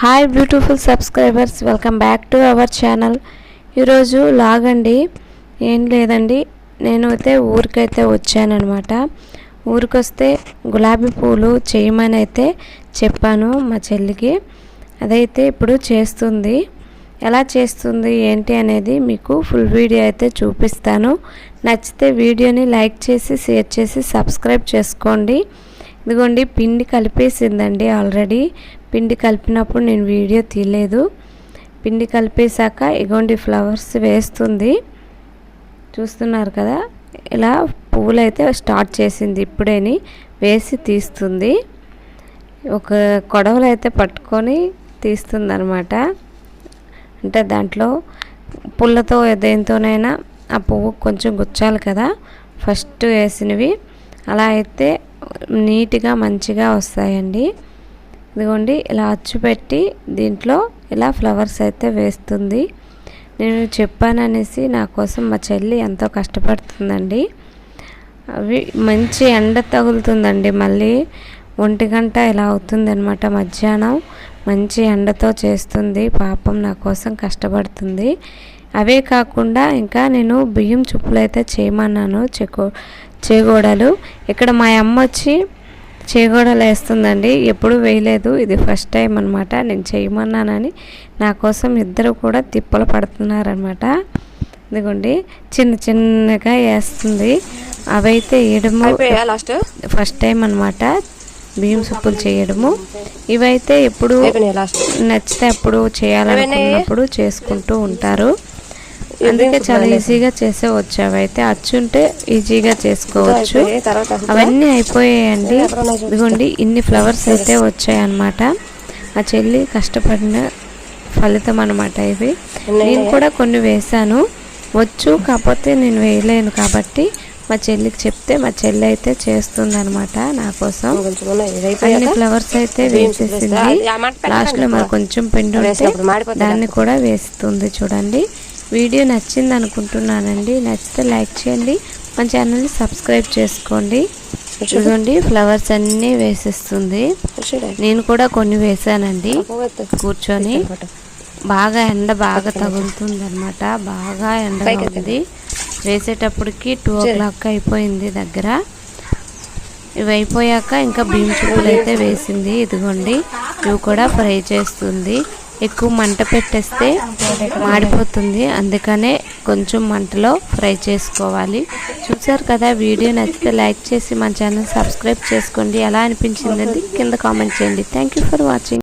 Hi beautiful subscribers welcome back to our channel ఈరోజు లాగండి ఏం లేదండి. నేను అయితే ఊరికైతే వచ్చానమాట ఊరికొస్తే గులాబీ పూలు చేయమని అయితే చెప్పాను మా చెల్లికి. అదైతే ఇప్పుడు చేస్తుంది. ఎలా చేస్తుంది ఏంటి అనేది మీకు ఫుల్ వీడియో అయితే చూపిస్తాను. నచ్చితే వీడియోని లైక్ చేసి షేర్ చేసి సబ్స్క్రైబ్ చేసుకోండి. ఇదిగోండి పిండి కలిపేసిందండి ఆల్రెడీ. పిండి కలిపినప్పుడు నేను వీడియో తీయలేదు. పిండి కలిపేశాక ఇగోండి ఫ్లవర్స్ వేస్తుంది. చూస్తున్నారు కదా? ఇలా పువ్వులు అయితే స్టార్ట్ చేసింది ఇప్పుడేని వేసి తీస్తుంది. ఒక కొడవలు అయితే పట్టుకొని తీస్తుంది అనమాట అంటే దాంట్లో పుల్లతో దేనితోనైనా ఆ పువ్వు కొంచెం గుచ్చాలి కదా? ఫస్ట్ వేసినవి. అలా అయితే నీట్గా మంచిగా వస్తాయండి. ఇదిగోండి ఇలా అచ్చు పెట్టి దీంట్లో ఇలా ఫ్లవర్స్ అయితే వేస్తుంది. నేను చెప్పాననేసి నా కోసం మా చెల్లి ఎంతో కష్టపడుతుందండి. అవి మంచి ఎండ తగులుతుందండి. మళ్ళీ ఒంటి గంట ఇలా అవుతుందన్నమాట మధ్యాహ్నం. మంచి ఎండతో చేస్తుంది. పాపం నా కోసం కష్టపడుతుంది. అవే కాకుండా ఇంకా నేను బియ్యం చుప్పులు అయితే చేయమన్నాను. చెకో చేగోడలు. ఇక్కడ మా అమ్మ వచ్చి చేగోడలు వేస్తుందండి ఎప్పుడు వేయలేదు. ఇది ఫస్ట్ టైం అనమాట నేను చేయమన్నానని నా కోసం ఇద్దరు కూడా తిప్పలు పడుతున్నారనమాట ఇదిగోండి. చిన్న చిన్నగా వేస్తుంది. అవైతే వేయడము లాస్ట్? ఫస్ట్ టైం అనమాట బియ్యం సుప్పులు చేయడము. ఇవైతే ఎప్పుడు నచ్చితే అప్పుడు చేయాలనుకున్నప్పుడు చేసుకుంటూ ఉంటారు. అందుకే చాలా ఈజీగా చేసేవచ్చు. అవైతే అచ్చుంటే ఈజీగా చేసుకోవచ్చు. అవన్నీ అయిపోయాయండి. ఇదిగోండి ఇన్ని ఫ్లవర్స్ అయితే వచ్చాయన్నమాట. ఆ చెల్లి కష్టపడిన ఫలితం అనమాట ఇవి. నేను కూడా కొన్ని వేశాను. వచ్చు కాకపోతే నేను వేయలేను కాబట్టి మా చెల్లికి చెప్తే మా చెల్లి అయితే చేస్తుంది అనమాట నా కోసం. అన్ని ఫ్లవర్స్ అయితే వేసేసింది. లాస్ట్లో మరి కొంచెం పిండి ఉంటే దాన్ని కూడా వేస్తుంది చూడండి. వీడియో నచ్చింది అనుకుంటున్నానండి నచ్చితే లైక్ చేయండి మన ఛానల్ని సబ్స్క్రైబ్ చేసుకోండి. చూడండి ఫ్లవర్స్ అన్నీ వేసేస్తుంది. నేను కూడా కొన్ని వేసానండి. కూర్చొని. బాగా ఎండ బాగా తగులుతుంది అనమాట బాగా ఎండ ఉంది వేసేటప్పటికి టూ ఓ క్లాక్ అయిపోయింది దగ్గర. ఇవి అయిపోయాక ఇంకా బియ్యం చుప్పులు అయితే వేసింది. ఇదిగోండి ఇవి కూడా ఫ్రై చేస్తుంది. ఎక్కువ మంట పెట్టేస్తే మాడిపోతుంది. అందుకనే కొంచెం మంటలో ఫ్రై చేసుకోవాలి. చూసారు కదా వీడియో నచ్చితే లైక్ చేసి మన ఛానల్ సబ్స్క్రైబ్ చేసుకోండి. ఎలా అనిపించింది కింద కామెంట్ చేయండి. Thank you for watching